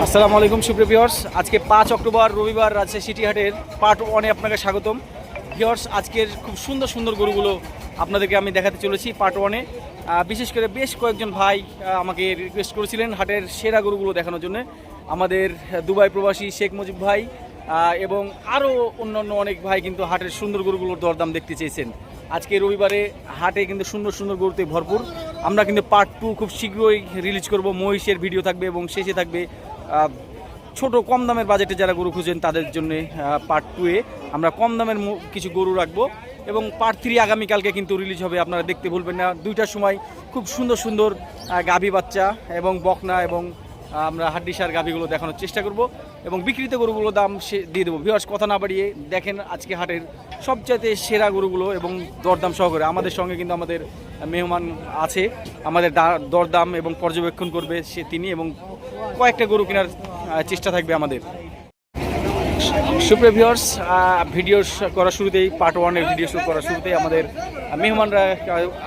আসসালামু আলাইকুম, সুপ্রিয় ভিউয়ার্স আজকে পাঁচ অক্টোবর, রবিবার রাজশাহী সিটি হাটের পার্ট ওয়ানে আপনাকে স্বাগতম। ভিউয়ার্স আজকের খুব সুন্দর সুন্দর গরুগুলো আপনাদেরকে আমি দেখাতে চলেছি পার্ট ওয়ানে বিশেষ করে বেশ কয়েকজন ভাই আমাকে রিকোয়েস্ট করেছিলেন হাটের সেরা গরুগুলো দেখানোর জন্য। আমাদের দুবাই প্রবাসী শেখ মুজিব ভাই এবং আরও অন্যান্য অনেক ভাই কিন্তু হাটের সুন্দর গরুগুলোর দরদাম দেখতে চেয়েছেন। আজকে রবিবারে হাটে কিন্তু সুন্দর সুন্দর গরুতে ভরপুর। আমরা কিন্তু পার্ট টু খুব শীঘ্রই রিলিজ করব। মহিষের ভিডিও থাকবে এবং শেষে থাকবে ছোট কম দামের বাজেটে যারা গরু খুঁজেন তাদের জন্য পার্ট টুয়ে আমরা কম দামের কিছু গরু রাখব এবং পার্ট থ্রি আগামীকালকে কিন্তু রিলিজ হবে, আপনারা দেখতে ভুলবেন না। দুইটার সময় খুব সুন্দর সুন্দর গাভী বাচ্চা এবং বকনা এবং আমরা হাড্ডিসার গাভীগুলো দেখানোর চেষ্টা করব এবং বিক্রিত গরুগুলোর দাম সে দিয়ে দেবো। বিহার কথা না বাড়িয়ে দেখেন আজকে হাটের সবচাইতে সেরা গরুগুলো এবং দরদাম সহকারে। আমাদের সঙ্গে কিন্তু আমাদের মেহমান আছে। আমাদের দরদাম এবং পর্যবেক্ষণ করবে সে তিনি এবং কয়েকটা গরু কেনার চেষ্টা থাকবে আমাদের। সুপ্রিয় ভিডিও করার শুরুতেই পার্ট ওয়ানের ভিডিও শুরু করার শুরুতেই আমাদের মেহমানরা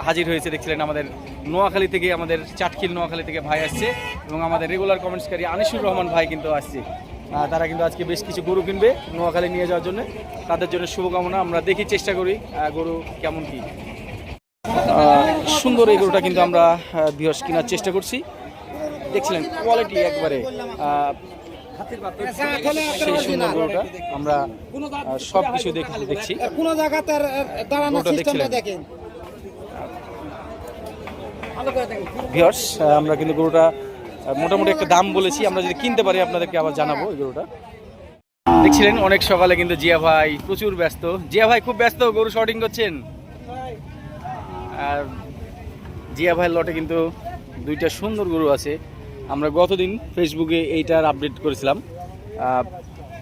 হাজির হয়েছে, দেখছিলেন আমাদের নোয়াখালী থেকে, আমাদের চাটখিল নোয়াখালী থেকে ভাই আসছে এবং আমাদের রেগুলার কমেন্টসকারী আনিসুর রহমান ভাই কিন্তু আসছে। তারা কিন্তু আজকে বেশ কিছু গরু কিনবে নোয়াখালী নিয়ে যাওয়ার জন্য। তাদের জন্য শুভকামনা, আমরা দেখি, চেষ্টা করি গরু কেমন কি। সুন্দর এই গরুটা কিন্তু আমরা ভিউয়ার্স কেনার চেষ্টা করছি। দেখছিলেন কোয়ালিটি একবারে সেই সুন্দর গরুটা আমরা সব কিছু দেখছি। কোন সিস্টেমটা দেখেন। আমরা কিন্তু গরুটা মোটামুটি একটা দাম বলেছি। আমরা যদি কিনতে পারি আপনাদেরকে আবার জানাব এই গরুটা। দেখছিলেন অনেক সকালে কিন্তু জিয়া ভাই প্রচুর ব্যস্ত। জিয়া ভাই খুব ব্যস্ত গরু শর্টিং করছেন? আর জিয়া ভাইয়ের লটে কিন্তু দুইটা সুন্দর গরু আছে। আমরা গতদিন ফেসবুকে এইটার আপডেট করেছিলাম।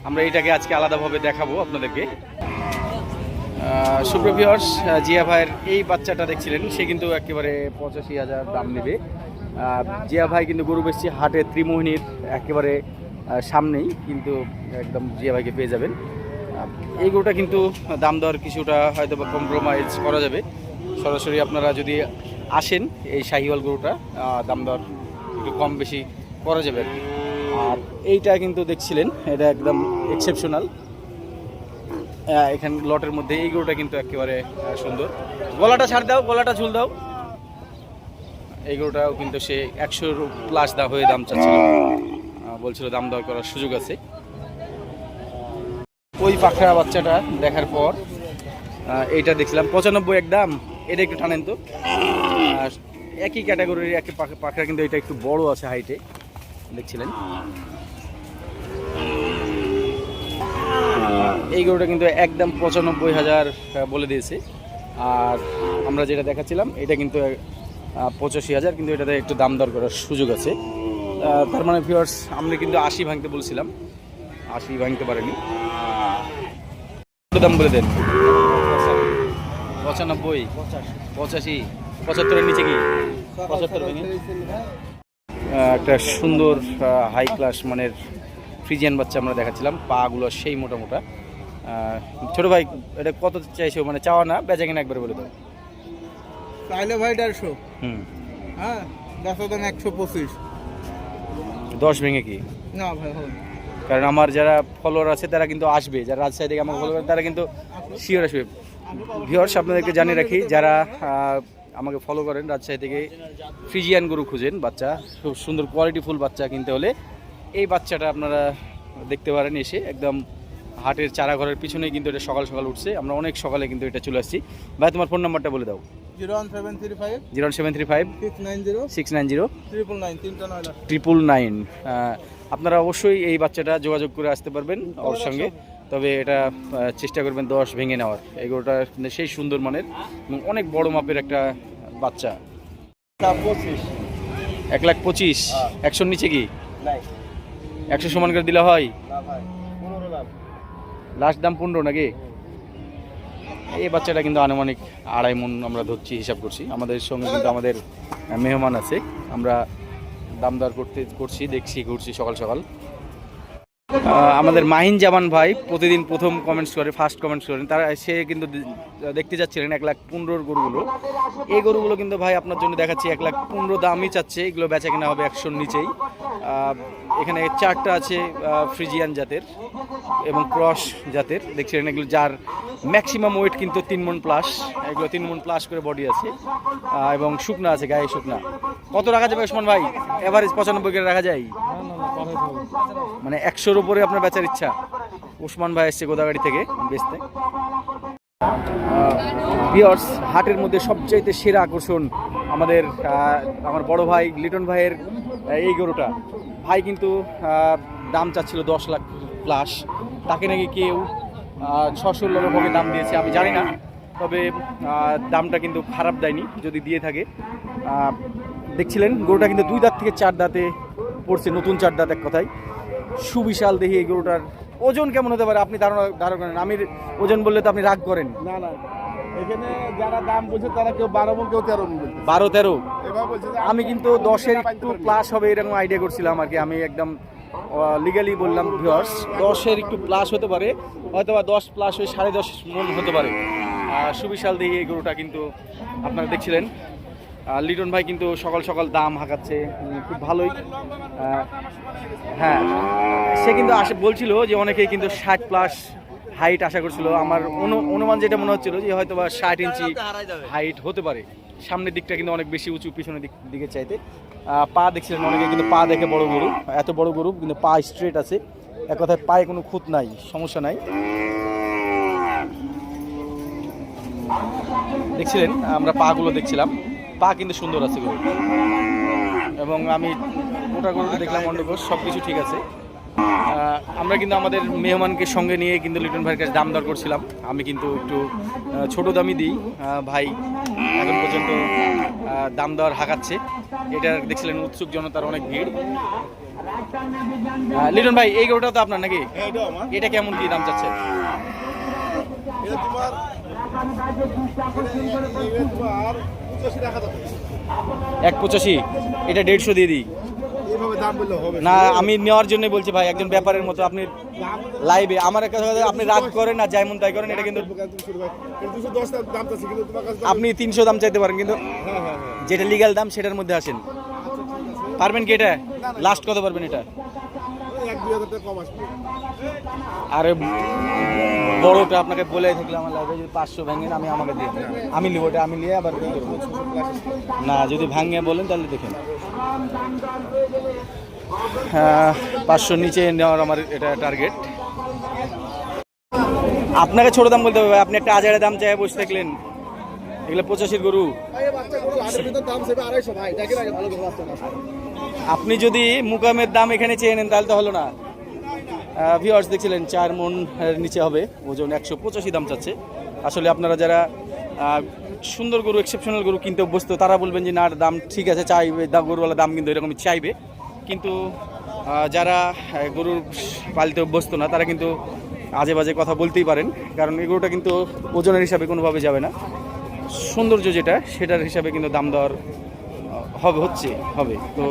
আমরা এটাকে আজকে আলাদাভাবে দেখাবো আপনাদেরকে। সুপ্রিয় জিয়া ভাইয়ের এই বাচ্চাটা দেখছিলেন, সে কিন্তু একেবারে পঁচাশি হাজার দাম নেবে। জিয়া ভাই কিন্তু গরু বেশি হাটে ত্রিমোহিনীর একেবারে সামনেই, কিন্তু একদম জিয়া ভাইকে পেয়ে যাবেন। এই গরুটা কিন্তু দাম দর কিছুটা হয়তো বা কম্প্রোমাইজ করা যাবে। সরাসরি আপনারা যদি আসেন এই শাহিওয়াল গরুটা দাম দর একটু কম বেশি করা যাবে আর এইটা কিন্তু দেখছিলেন, এটা একদম এক্সেপশনাল এখানে লটের মধ্যে এই গরুটা কিন্তু একেবারে সুন্দর। গলাটা ছাড় দাও, গলাটা ঝুল দাও। এই গরুটাও কিন্তু সে একশো প্লাস দা হয়ে দাম চাচ্ছিল। বলছিল দাম দর করার সুযোগ আছে। ওই পাখরা বাচ্চাটা দেখার পর এইটা দেখছিলাম। পঁচানব্বই এক দাম, এটা একটু টানেন তো। একই ক্যাটাগরির একই পাখা- কিন্তু এটা একটু বড় আছে হাইটে দেখছিলেন? এই গরুটা কিন্তু একদম পঁচানব্বই হাজার বলে দিয়েছে। আর আমরা যেটা দেখাচ্ছিলাম, এটা কিন্তু পঁচাশি হাজার, কিন্তু এটাতে একটু দাম দর করার সুযোগ আছে। তার মানে ভিউয়ার্স আমরা কিন্তু আশি ভাঙতে বলছিলাম। আশি ভাঙতে পারেনি। দাম বলে দেন। পঁচানব্বই, পঁচাশি। পঁচাত্তরের নিচে কি? পঁচাত্তর একটা সুন্দর হাই ক্লাস মানের ফ্রিজিয়ান বাচ্চা আমরা দেখাচ্ছিলাম। পাগুলো সেই মোটা মোটা। ছোট ভাই এটা কত চাইছো? মানে চাওয়া না বেচা কিনা একবার বলে দাও। চাইলে ভাই দেড়শো। হুম। হ্যাঁ দাম একশো পঁচিশ। দশ ভেঙে কি? না ভাই হবে কারণ আমার যারা ফলোয়ার আছে তারা কিন্তু আসবে। যারা রাজশাহী থেকে আমাকে ফলো করে তারা কিন্তু শিওর আসবে। ভিওর্স আপনাদেরকে জানিয়ে রাখি যারা আমাকে ফলো করেন রাজশাহী থেকে ফ্রিজিয়ান গরু খুঁজেন বাচ্চা খুব সুন্দর কোয়ালিটিফুল বাচ্চা কিনতে হলে। এই বাচ্চাটা আপনারা দেখতে পারেন এসে একদম হাটের চারা ঘরের পিছনেই কিন্তু এটা সকাল সকাল উঠছে। আমরা অনেক সকালে কিন্তু এটা চলে আসছি। ভাই তোমার ফোন নাম্বারটা বলে দাও। Zero one seven three five. Zero seven three five. Six nine zero. Six nine zero. Triple nine তিনটা নয় ট্রিপল নাইন। আপনারা অবশ্যই এই বাচ্চাটা যোগাযোগ করে আসতে পারবেন ওর সঙ্গে। তবে এটা চেষ্টা করবেন দশ ভেঙে নেওয়ার। এগুলোটা সেই সুন্দর মানের এবং অনেক বড় মাপের একটা বাচ্চা। এক লাখ পঁচিশ। একশোর নিচে কি? একশো সমান করে দিলে হয়? লাস্ট দাম পনেরো নাকি? এই বাচ্চাটা কিন্তু আনুমানিক আড়াই মন আমরা ধরছি হিসাব করছি। আমাদের সঙ্গে কিন্তু আমাদের মেহমান আছে। আমরা দাম দর করতে করছি দেখছি ঘুরছি সকাল সকাল। আমাদের মাহিন জামান ভাই প্রতিদিন প্রথম কমেন্টস করে ফার্স্ট কমেন্টস করেন। তারা সে কিন্তু দেখতে যাচ্ছিলেন এক লাখ পনেরোর গরুগুলো। এই গরুগুলো কিন্তু ভাই আপনার জন্য দেখাচ্ছি, এক লাখ পনেরো দামই চাচ্ছে। এগুলো বেচা কেনা হবে একশোর নিচেই। এখানে চারটা আছে ফ্রিজিয়ান জাতের এবং ক্রস জাতের। দেখছিলেন এগুলো যার ম্যাক্সিমাম ওয়েট কিন্তু তিন মন প্লাস এগুলো তিন মন প্লাস করে বডি আছে। এবং শুকনা আছে, গায়ে শুকনা। কত রাখা যাবে ওসমান ভাই? এভারেজ পঁচানব্বই করে রাখা যায়? মানে একশোর উপরে আপনার বেচার ইচ্ছা? উসমান ভাই এসছে গোদাগাড়ি থেকে বেচতে। বিয়ার্স হাটের মধ্যে সবচাইতে সেরা আকর্ষণ আমাদের আমার বড় ভাই লিটন ভাইয়ের এই গরুটা। ভাই কিন্তু দাম চাচ্ছিল দশ লাখ প্লাস তাকে নাকি কেউ ছশো লক্ষভাবে দাম দিয়েছে, আমি জানি না। তবে দামটা কিন্তু খারাপ দেয়নি, যদি দিয়ে থাকে। দেখছিলেন, গরুটা কিন্তু দুই দাঁত থেকে চার দাঁতে পড়ছে, নতুন চার দাঁত এক কথায়। সুবিশাল দেখি এই গরুটার। ওজন কেমন হতে পারে? আপনি ধারণা ধারণা করেন। আমি ওজন বললে তো আপনি রাগ করেন। না না। এখানে যারা দাম বলছে তারা কেউ বারো মন কেউ তেরো মন বলছে। বারো তেরো? এবার বলছে যে আমি কিন্তু দশের একটু প্লাস হবে এরকম আইডিয়া করছিলাম আর কি। আমি একদম লিগালি বললাম ভিউয়ার্স দশের একটু প্লাস হতে পারে। হয়তো বা দশ প্লাস হয়ে সাড়ে দশ মন হতে পারে। সুবিশাল দিয়ে এই গরুটা কিন্তু আপনারা দেখছিলেন। লিটন ভাই কিন্তু সকাল সকাল দাম হাঁকাচ্ছে খুব ভালোই। হ্যাঁ সে কিন্তু আসে বলছিল যে অনেকেই কিন্তু ষাট প্লাস হাইট আশা করছিল। আমার অনু- অনুমান যেটা মনে হচ্ছিল যে হয়তো বা ষাট ইঞ্চি হাইট হতে পারে। সামনের দিকটা কিন্তু অনেক বেশি উঁচু পিছনের দিক দিকে চাইতে। পা দেখছিলেন অনেকে কিন্তু পা দেখে বড় গরু। এত বড় গরু কিন্তু পা স্ট্রেট আছে। এক কথায় পায়ে কোনো খুঁত নাই সমস্যা নাই। দেখছিলেন আমরা পাগুলো দেখছিলাম। পা কিন্তু সুন্দর আছে গরু এবং আমি ওটা গরুটা দেখলাম অন্ডকোষ সব কিছু ঠিক আছে। আমরা কিন্তু আমাদের মেহমানকে সঙ্গে নিয়ে কিন্তু লিটন ভাইয়ের কাছে দাম দর করছিলাম। আমি কিন্তু একটু ছোট দামই দিই। ভাই এখন পর্যন্ত দাম দর হাঁকাচ্ছে। এটা দেখছিলেন উৎসুক জনতার অনেক ভিড়। লিটন ভাই এই গরুটা তো আপনার নাকি? হ্যাঁ, এটা এটা কেমন কি দাম চাচ্ছে? তোমার এক পঁচাশি এটা দেড়শো দিয়ে দিই। না আমি নেওয়ার জন্য বলছি ভাই একজন ব্যাপারের মতো আপনি লাইভে আমার একটা কথা আপনি রাগ করেন না যাই মন তাই করেন এটা কিন্তু আপনি তিনশো দাম চাইতে পারেন কিন্তু হ্যাঁ হ্যাঁ হ্যাঁ। যেটা লিগাল দাম সেটার মধ্যে আসেন। পারবেন কি এটা? লাস্ট কত পারবেন এটা? দুই হাজার টাকা কম আসবে। আরে বড়টা আপনাকে বলে থাকলে আমার লাগবে যদি পাঁচশো ভাঙেন আমি আমাকে দিয়ে আমি নিব ওটা আমি নিয়ে আবার করব? না যদি ভাঙে বলেন তাহলে দেখেন হ্যাঁ পাঁচশোর নিচে নেওয়ার আমার এটা টার্গেট আপনাকে ছোট দাম বলতে হবে আপনি একটা আজারে দাম চাই বসে থাকলেন। এগুলো পঁচাশির গরু। দাম আড়াইশো ভাই। দেখেন আগে ভালো আপনি যদি মুকামের দাম এখানে চেয়ে নেন তাহলে তো হলো না। ভিওয়ার্স দেখছিলেন চার মন নিচে হবে। ওজন একশো পঁচাশি দাম চাচ্ছে। আসলে আপনারা যারা সুন্দর গরু এক্সেপশনাল গরু কিনতে অভ্যস্ত তারা বলবেন যে না দাম ঠিক আছে চাইবে গরুওয়ালা দাম কিন্তু এরকমই চাইবে। কিন্তু যারা গরুর পালিতে অভ্যস্ত না তারা কিন্তু আজে বাজে কথা বলতেই পারেন। কারণ এই গরুটা কিন্তু ওজনের হিসাবে কোনোভাবে যাবে না। সৌন্দর্য যেটা সেটার হিসাবে কিন্তু দাম আহ, হবে হচ্ছে হবে। তো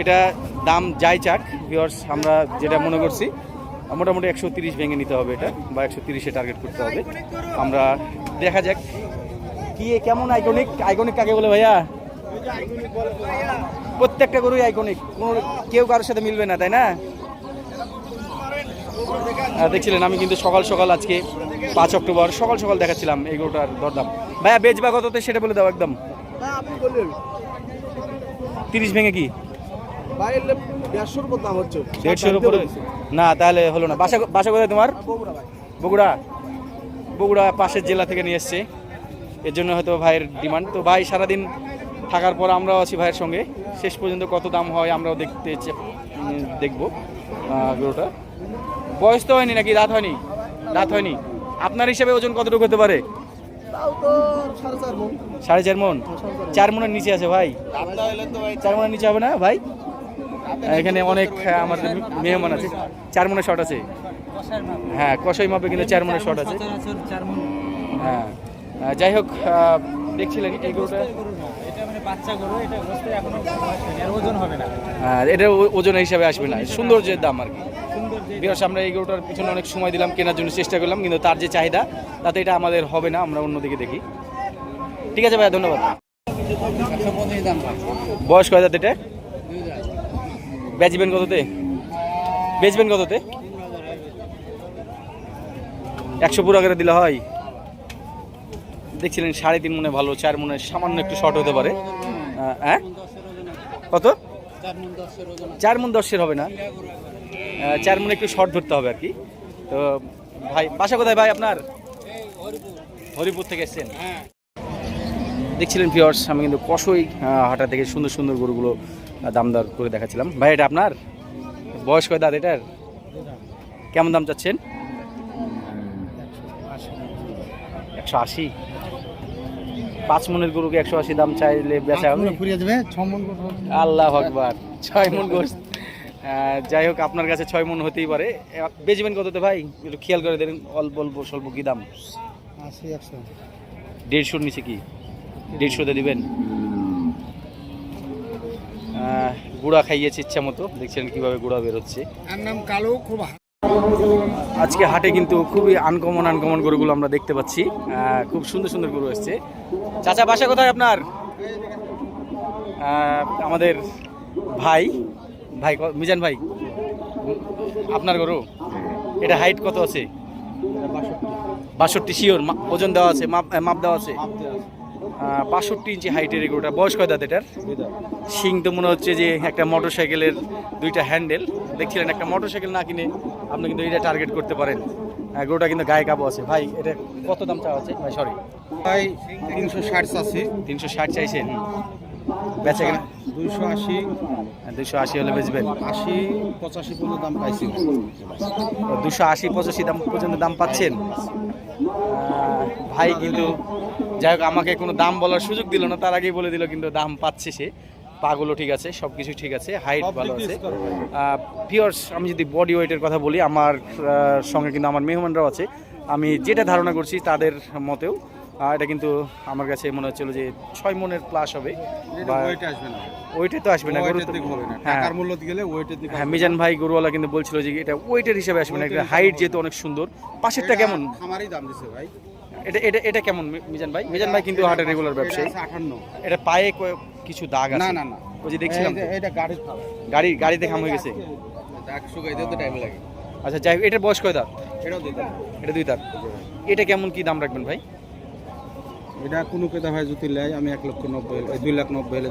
এটা দাম যাই চাক ভিওর্স আমরা যেটা মনে করছি মোটামুটি একশো তিরিশ ভেঙে নিতে হবে এটা বা একশো তিরিশে টার্গেট করতে হবে। আমরা দেখা যাক কি কেমন আইকনিক আইকনিক কাকে বলে ভাইয়া? প্রত্যেকটা গরুই আইকনিক কোনো কেউ কারোর সাথে মিলবে না তাই না? দেখছিলেন আমি কিন্তু সকাল সকাল আজকে পাঁচ অক্টোবর সকাল সকাল দেখাচ্ছিলাম এই গরুটার দরদাম। ভাইয়া বেচবা কততে সেটা বলে দাও একদম। তিরিশ ভেঙে কি? দেড়শোর উপর দাম হচ্ছে। দেড়শোর উপরে? না তাহলে হলো না। বাসা বাসা কোথায় তোমার? বগুড়া ভাই। বগুড়া। বগুড়া পাশের জেলা থেকে নিয়ে এসছে। এর জন্য হয়তো ভাইয়ের ডিমান্ড। তো ভাই সারাদিন থাকার পর আমরাও আছি ভাইয়ের সঙ্গে। শেষ পর্যন্ত কত দাম হয় আমরাও দেখতে দেখব গরুটা। বয়স তো হয়নি নাকি? রাত হয়নি? রাত হয়নি? আপনার হিসাবে ওজন কতটুকু হতে পারে? সাড়ে চার মন। সাড়ে চার মন? চার মনের নিচে আছে ভাই। আপনার তো ভাই চার মনের নিচে হবে না ভাই? এখানে অনেক আহ, আমাদের মেহমান আছে চার মনের শট আছে। হ্যাঁ কষাই মাপে কিন্তু চার মনের শট আছে। হ্যাঁ যাই হোক দেখছিলেন এই গরুটা। এটা মানে ওজন হিসাবে আসবে না সৌন্দর্যের দাম আর কি। বিরাট আমরা এই গরুটার পিছনে অনেক সময় দিলাম কেনার জন্য চেষ্টা করলাম কিন্তু তার যে চাহিদা তাতে এটা আমাদের হবে না আমরা অন্যদিকে দেখি। ঠিক আছে ভাইয়া ধন্যবাদ। বয়স কয় দাঁত এটা বেচবেন কততে? বেচবেন কততে? একশো পুরো করে দিলে হয়। দেখছিলেন সাড়ে তিন মনে ভালো চার মনে সামান্য একটু শর্ট হতে পারে। হ্যাঁ? কত? চার মন দশের হবে না। চার মনে একটু শর্ট ধরতে হবে আর কি। তো ভাই বাসা কোথায় ভাই আপনার? হরিপুর থেকে এসছেন? দেখছিলেন ভিওর্স আমি কিন্তু কষই হাটা থেকে সুন্দর সুন্দর গরুগুলো দাম দর করে দেখাচ্ছিলাম। ভাই এটা আপনার? বয়স কয় দাঁত এটার? কেমন দাম চাচ্ছেন? একশো আশি। পাঁচ মনের গরুকে একশো আশি দাম চাইলে বেচা হবে। আল্লাহ আকবার ছয় মন গোস্ত যাই হোক আপনার কাছে ছয় মন হতেই পারে। বেচবেন কততে ভাই? একটু খেয়াল করে দেন অল্প অল্প স্বল্প কি দাম? দেড়শোর নিচে কি? দেড়শোতে দিবেন? গুড়া খাইয়েছে ইচ্ছা মতো। দেখছেন কীভাবে গুড়া বেরোচ্ছে। নাম কালো খুব আজকে হাটে কিন্তু খুবই আনকমন আনকমন গরুগুলো আমরা দেখতে পাচ্ছি। খুব সুন্দর সুন্দর গরু এসছে। চাচা বাসা কোথায় আপনার? আমাদের ভাই। ভাই মিজান ভাই। আপনার গরু? এটা হাইট কত আছে? বাষট্টি। শিওর ওজন দেওয়া আছে মাপ মাপ দেওয়া আছে? বাষট্টি ইঞ্চি হাইটের এই গরুটা বয়স কয় দাঁত এটার? শিং তো মনে হচ্ছে যে একটা মোটর সাইকেলের দুইটা হ্যান্ডেল। দেখছিলেন একটা মোটর সাইকেল না কিনে আপনি কিন্তু এটা টার্গেট করতে পারেন। গরুটা কিন্তু গায়ে কাবু আছে। ভাই এটা কত দাম চাওয়া আছে? ভাই সরি ভাই তিনশো ষাট আছে তিনশো ষাট চাইছেন? বেচা কেনা? দুইশো আশি। দুশো আশি হলে বেচবেন। আশি পঁচাশি পর্যন্ত দাম পাইছি। দুশো আশি পঁচাশি দাম পর্যন্ত দাম পাচ্ছেন? ভাই কিন্তু যাই হোক আমাকে কোনো দাম বলার সুযোগ দিল না তার আগেই বলে দিল কিন্তু দাম পাচ্ছে সে। পাগুলো ঠিক আছে সব কিছু ঠিক আছে হাইট ভালো আছে। পিওর্স আমি যদি বডি ওয়েটের কথা বলি আমার সঙ্গে কিন্তু আমার মেহমানরাও আছে। আমি যেটা ধারণা করছি তাদের মতেও এটা কিন্তু আমার কাছে মনে হচ্ছিল যে ছয় মনের প্লাস হবে। ওয়েটে তো আসবে না হ্যাঁ। মূল্য গেলে হ্যাঁ মিজান ভাই গরুওয়ালা কিন্তু বলছিল যে এটা ওয়েটের হিসাবে আসবে না এটা হাইট যেহেতু অনেক সুন্দর পাশেরটা কেমন? আমারই দাম দিছে ভাই। এটা এটা এটা কেমন মিজান ভাই? মিজান ভাই কিন্তু হাটের রেগুলার ব্যবসায়ী। এটা এটা পায়ে কিছু দাগ আছে? না না। না ওই যে দেখছিলাম এটা গাড়ির গাড়ি গাড়িতে খাম হয়ে গেছে। দাগ শুকাইতে তো টাইম লাগে। আচ্ছা যাই এটার বয়স কয় দাঁত এটাও দিতে এটা দুই দাঁত এটা কেমন কি দাম রাখবেন ভাই? এটা কোনো কেদা ভাই যদি লেয় আমি এক লক্ষ নব্বই দুই লাখ নব্বই হলে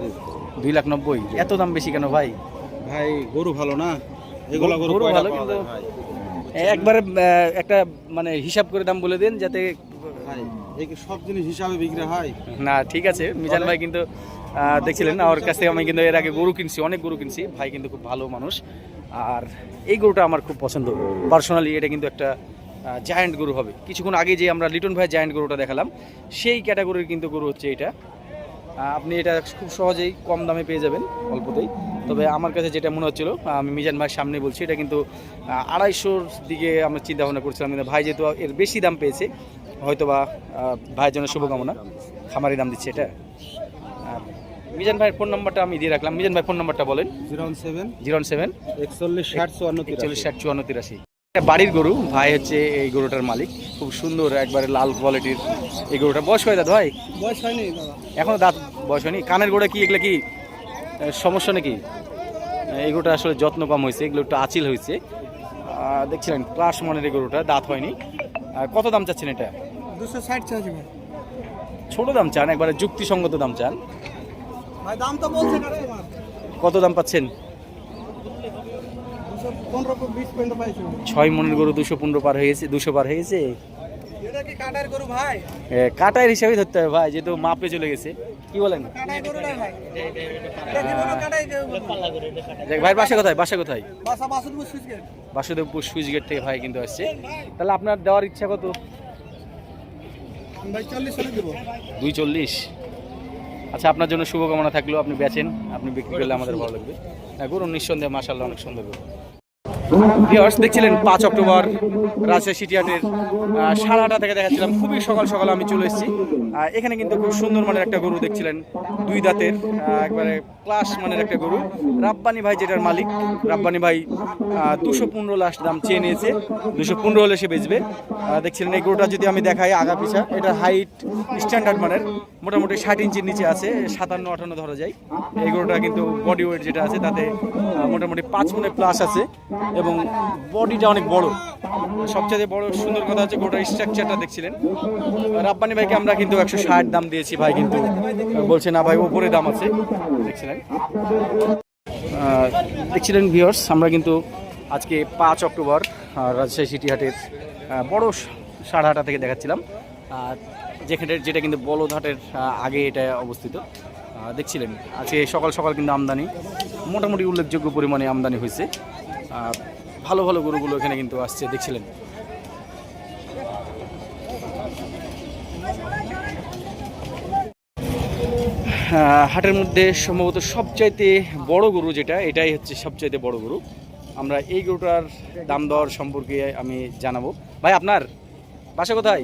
দুই লাখ নব্বই? এত দাম বেশি কেন ভাই? ভাই গরু ভালো না? এগুলা গরু ভালো কিন্তু একবারে একটা মানে হিসাব করে দাম বলে দিন যাতে ভাই সব জিনিস হিসাবে বিক্রি হয়? না ঠিক আছে। মিজান ভাই কিন্তু দেখছিলেন ওর কাছ থেকে আমি কিন্তু এর আগে গরু কিনছি অনেক গরু কিনছি। ভাই কিন্তু খুব ভালো মানুষ। আর এই গরুটা আমার খুব পছন্দ। পার্সোনালি এটা কিন্তু একটা জায়ান্ট গরু হবে। কিছুক্ষণ আগে যে আমরা লিটন ভাই জায়ান্ট গরুটা দেখালাম সেই ক্যাটাগরির কিন্তু গরু হচ্ছে এটা। আপনি এটা খুব সহজেই কম দামে পেয়ে যাবেন অল্পতেই। তবে আমার কাছে যেটা মনে হচ্ছিল আমি মিজান ভাইয়ের সামনে বলছি এটা কিন্তু আড়াইশোর দিকে আমরা চিন্তা ভাবনা করছিলাম কিন্তু ভাই যেহেতু এর বেশি দাম পেয়েছে হয়তোবা ভাইয়ের জন্য শুভকামনা। খামারি দাম দিচ্ছে এটা। মিজান ভাইয়ের ফোন নাম্বারটা আমি দিয়ে রাখলাম। মিজান ভাই ফোন নাম্বারটা বলেন। জিরো সেভেন জিরো সেভেন একচল্লিশ ষাট চুয়ান্ন একচল্লিশ ষাট চুয়ান্ন তিরাশি। বাড়ির গরু ভাই হচ্ছে এই গরুটার মালিক। খুব সুন্দর একবারে লাল কোয়ালিটির এই গরুটা। বয়স হয় দাঁত ভাই? বয়স হয়নি দাদা এখনও দাঁত বয়স হয়নি? কানের গোড়া কি এগুলো কি সমস্যা নাকি? এই গরুটা আসলে যত্ন কম হয়েছে এগুলো একটু আচিল হয়েছে। দেখছিলেন ক্লাস মনের এই গরুটা দাঁত হয়নি। কত দাম চাচ্ছেন এটা? দুশো ষাট ছোট দাম চান একবারে যুক্তিসঙ্গত দাম চান। দাম তো কত দাম পাচ্ছেন দুশো পনেরো বিশ পর্যন্ত পাইছি ছয় মনের গরু দুশো পনেরো পার হয়েছে দুশো পার হয়েছে কাটার হিসাবে ধরতে হবে ভাই যেহেতু মাপে চলে গেছে। কি বলেন? ভাই। বাসা কোথায় বাসা কোথায়? Basudebpur switch gate. থেকে ভাই কিন্তু আসছে। তাহলে আপনার দেওয়ার ইচ্ছা কত? দুই চল্লিশ। আচ্ছা আপনার জন্য শুভকামনা থাকলেও আপনি বেচেন আপনি বিক্রি করলে আমাদের ভালো লাগবে। হ্যাঁ গরু নিঃসন্দেহে মাসাল্লাহ অনেক সুন্দর ভিওর্স দেখছিলেন পাঁচ অক্টোবর রাজশাহী সিটিহাটের আটটা থেকে দেখাচ্ছিলাম। খুবই সকাল সকাল আমি চলে এসেছি। এখানে কিন্তু খুব সুন্দর মানের একটা গরু দেখছিলেন। দুই দাঁতের একবারে ক্লাস মানের একটা গরু। রাব্বানি ভাই যেটার মালিক, রাব্বানি ভাই দুশো পনেরো লাস্ট দাম চেয়ে নিয়েছে। দুশো পনেরো হলে সে বেচবে। দেখছিলেন এই গরুটা যদি আমি দেখাই আগা পিছা, এটা হাইট স্ট্যান্ডার্ড মানের, মোটামুটি ষাট ইঞ্চির নিচে আছে, সাতান্ন, আটান্ন ধরা যায়। এই গরুটা কিন্তু বডি ওয়েট যেটা আছে, তাতে মোটামুটি পাঁচ মনে প্লাস আছে। এবং বডিটা অনেক বড়। সবচেয়ে বড় সুন্দর কথা হচ্ছে গোটার স্ট্রাকচারটা দেখছিলেন। রাব্বানি ভাইকে আমরা কিন্তু একশো ষাট দাম দিয়েছি। ভাই কিন্তু বলছে, না ভাই ওপরে দাম আছে। দেখছিলেন। দেখছিলেন ভিওর্স আমরা কিন্তু আজকে পাঁচ অক্টোবর রাজশাহী সিটি হাটের বড় স- সাড়ে হাটা থেকে দেখাচ্ছিলাম। যেখানে যেটা কিন্তু বলদহাটের আগে এটা অবস্থিত। দেখছিলেন। আজকে সকাল সকাল কিন্তু আমদানি। মোটামুটি উল্লেখযোগ্য পরিমাণে আমদানি হয়েছে। ভালো ভালো গরুগুলো এখানে কিন্তু আসছে, দেখছিলেন? হাটের মধ্যে সম্ভবত সবচাইতে বড় গরু যেটা, এটাই হচ্ছে সবচাইতে বড় গরু। আমরা এই গরুটার দাম দর সম্পর্কে আমি জানাব। ভাই, আপনার বাসা কোথায়?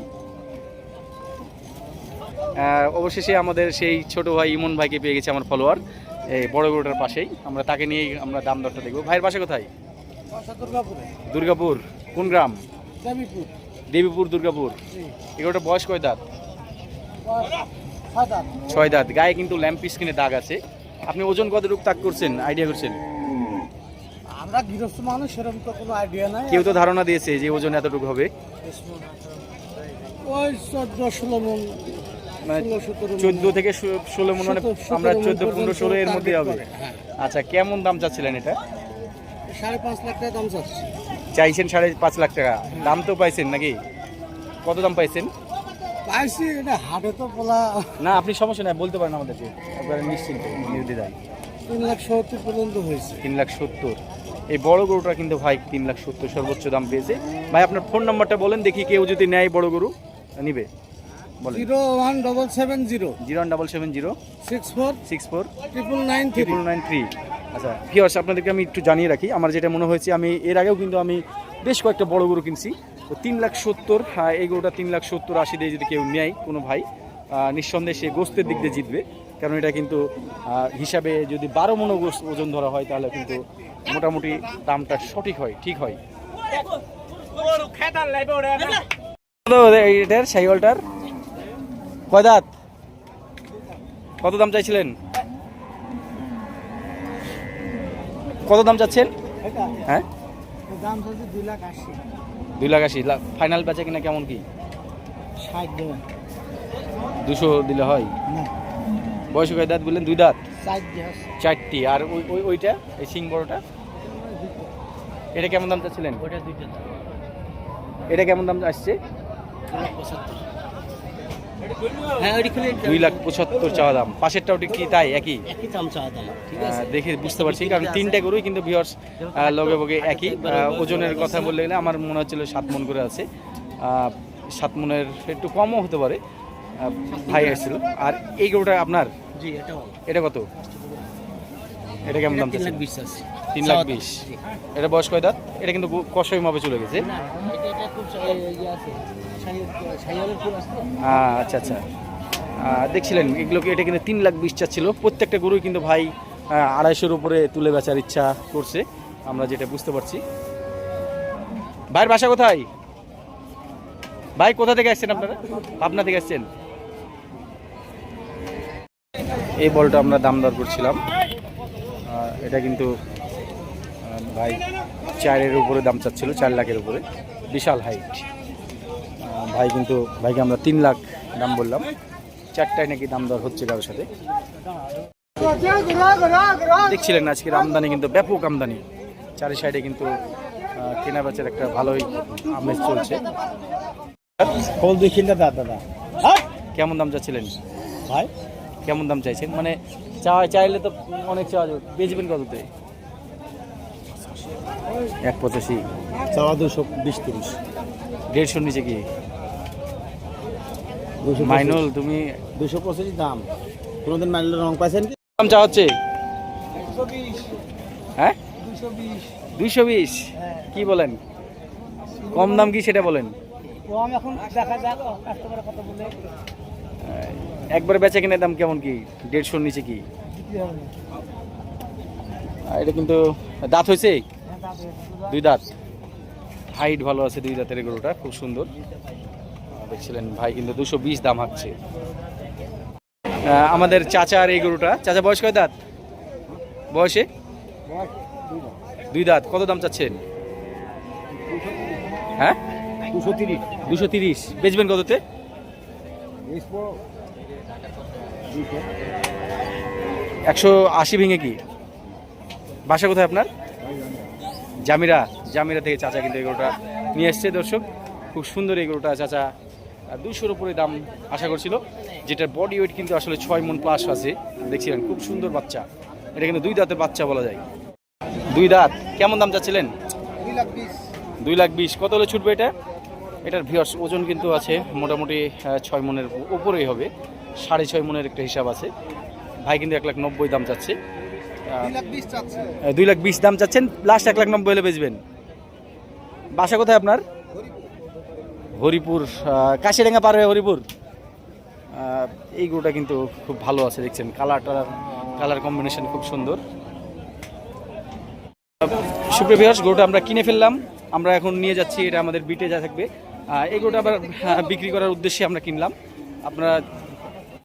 অবশেষে আমাদের সেই ছোট ভাই ইমন ভাইকে পেয়ে গেছে আমার ফলোয়ার, এই বড় গরুটার পাশেই। আমরা তাকে নিয়েই আমরা দাম দরটা দেখব। ভাইয়ের বাসা কোথায়? দুর্গাপুর। কোন গ্রাম? দেবীপুর। দুর্গাপুর। এগুলোটা বয়স কয় দাঁত? ছয় দাঁত। গায়ে কিন্তু ল্যাম্প স্কিনে দাগ আছে। আপনি ওজন কতটুকু তাক করছেন? আইডিয়া করছেন? আমরা গৃহস্থ মানুষ সেরকম তো কোনো আইডিয়া নাই। কেউ তো ধারণা দিয়েছে যে ওজন এতটুকু হবে। ওই চোদ্দ ষোলো মন মানে থেকে ষোলো মন মানে সতেরো- আমরা চোদ্দ পনেরো ষোলো এর মধ্যে হবে। হ্যাঁ। আচ্ছা কেমন দাম চাচ্ছিলেন এটা? সাড়ে পাঁচ লাখ টাকা দাম চাচ্ছি। চাইছেন সাড়ে পাঁচ লাখ টাকা। দাম তো পাইছেন নাকি? কত দাম পাইছেন? পাইছি এটা হাটে তো বলা না আপনি সমস্যা নাই বলতে পারেন আমাদেরকে। একবারে নিশ্চিন্তে নির্দ্বিধায়। তিন লাখ সত্তর পর্যন্ত হয়েছে। তিন লাখ সত্তর। এই বড় গরুটা কিন্তু ভাই তিন লাখ সত্তর সর্বোচ্চ দাম পেয়েছে। ভাই আপনার ফোন নাম্বারটা বলেন দেখি কেউ যদি নেয় বড় গরু নিবে। Zero one double seven zero. Zero double seven zero. Six four six four triple nine triple nine three. আচ্ছা ভিওর্স আপনাদেরকে আমি একটু জানিয়ে রাখি। আমার যেটা মনে হয়েছে, আমি এর আগেও কিন্তু আমি বেশ কয়েকটা বড় গরু কিনছি। তো তিন লাখ সত্তর হ্যাঁ এই গরুটা তিন লাখ সত্তর আশি দিয়ে যদি কেউ নেয় কোনো ভাই নিঃসন্দেহে সে গোস্তের দিক দিয়ে জিতবে। কারণ এটা কিন্তু হিসাবে যদি বারো মনো গোস্ত ওজন ধরা হয়, তাহলে কিন্তু মোটামুটি দামটা সঠিক হয়, ঠিক হয়। এটার সাইকেলটার কয় দাঁত? কত দাম চাইছিলেন? কত দাম চাচ্ছেন? হ্যাঁ? দাম চাচ্ছি দুই লাখ আশি। দুই লাখ আশি। ফাইনাল বেচা কিনা কেমন কি? ষাট দেবেন। দুশো দিলে হয়? না। বয়স কয় দাঁত বললেন? দুই দাঁত? চারটি। আর ওই ওই ওইটা? এই সিং বড়টা? এটা কেমন দাম চাচ্ছিলেন? এটা কেমন দাম আসছে? দুই লাখ পঁচাত্তর হ্যাঁ দুই লাখ পঁচাত্তর চাওয়া দাম। পাশেরটাও কি তাই? একই? একই দাম চাওয়া দাম দেখে বুঝতে পারছি কারণ তিনটা গরুই কিন্তু ভিওর্স লগে বগে একই। ওজনের কথা বললে গেলে আমার মনে হচ্ছিল সাত মন করে আছে। সাত মনের একটু কমও হতে পারে ভাই আসছিল আর এই গরুটা আপনার? এটা কত? এটা কেমন দাম তিন লাখ বিশ এটা বয়স কয় দাঁত? এটা কিন্তু কষাই মাপে চলে গেছে। আহ, আচ্ছা আচ্ছা। দেখছিলেন এগুলোকে এটা কিন্তু তিন লাখ বিশ চাচ্ছিল। প্রত্যেকটা গরুই কিন্তু ভাই আড়াইশোর উপরে তুলে বেচার ইচ্ছা করছে। আমরা যেটা বুঝতে পারছি। ভাইয়ের বাসা কোথায়? ভাই কোথা থেকে আসছেন আপনারা? পাবনা থেকে আসছেন? এই বলটা আমরা দাম দর করছিলাম এটা কিন্তু ভাই চারের উপরে দাম চাচ্ছিল চার লাখের উপরে। বিশাল হাইট ভাই কিন্তু ভাইকে আমরা তিন লাখ দাম বললাম। চারটায় নাকি দাম দর হচ্ছে কারোর সাথে। দেখছিলেন আজকের আমদানি কিন্তু ব্যাপক আমদানি। চারি সাইডে কিন্তু কেনা বেচার একটা ভালোই আমেজ চলছে। ফল দুই দাদা। দাদা কেমন দাম চাচ্ছিলেন? ভাই? কেমন দাম চাইছেন? মানে চা চাইলে তো অনেক চাওয়া যাবে। বেচবেন কততে? এক পঁচাশি। চাওয়া দুশো বিশ তিরিশ। দেড়শোর নিচে কি? দুশো মাইনুল তুমি দুশো পঁচিশ দাম। কোনোদিন মাইনুল রং পাইছেন কি? দাম চা হচ্ছে? হ্যাঁ? দুশো বিশ। দুইশো বিশ? হ্যাঁ। কি বলেন? কম দাম কি সেটা বলেন? কম এখন দেখা যাক কাস্টমারের কথা বলে। একবারে বেচা কেনার দাম কেমন কি? দেড়শোর নিচে কি? এটা কিন্তু দাঁত হয়েছে? হ্যাঁ দাম হয়েছে। দুই দাঁত। হাইট ভালো আছে দুই দাঁতের গরুটা খুব সুন্দর। দেখছিলেন ভাই কিন্তু দুশো বিশ দাম হাঁকছে। আমাদের চাচার এই গরুটা, চাচা বয়স কয় দাঁত? বয়সে? দুই দাঁত, কত দাম চাচ্ছেন? হ্যাঁ? দুশো তিরিশ দুশো তিরিশ। বেচবেন কততে? একশো আশি ভেঙে কি? বাসা কোথায় আপনার? জামিরা জামিরা থেকে চাচা কিন্তু এই গরুটা নিয়ে এসছে, দর্শক। খুব সুন্দর এই গরুটা, চাচা। দুশোর উপরে দাম আশা করছিল। যেটার বডি ওয়েট কিন্তু আসলে ছয় মন প্লাস আছে। দেখছিলেন খুব সুন্দর বাচ্চা। এটা কিন্তু দুই দাঁতের বাচ্চা বলা যায়। দুই দাঁত কেমন দাম চাচ্ছিলেন? দুই লাখ বিশ। কত হলে ছুটবে এটা? এটার ভিওর্স ওজন কিন্তু আছে মোটামুটি ছয় মনের উপরেই হবে। সাড়ে ছয় মনের একটা হিসাব আছে। ভাই কিন্তু এক লাখ নব্বই দাম চাচ্ছে। দুই লাখ বিশ দাম চাচ্ছেন লাস্ট এক লাখ নব্বই হলে বেচবেন। বাসা কোথায় আপনার? হরিপুর কাশিডাঙ্গা পার হয়ে হরিপুর? এই গরুটা কিন্তু খুব ভালো আছে, দেখছেন? কালার কালার কম্বিনেশন খুব সুন্দর। সুপ্রিয় গরুটা আমরা কিনে ফেললাম। আমরা এখন নিয়ে যাচ্ছি, এটা আমাদের বিটে যা থাকবে। এই গরুটা আবার বিক্রি করার উদ্দেশ্যে আমরা কিনলাম। আপনারা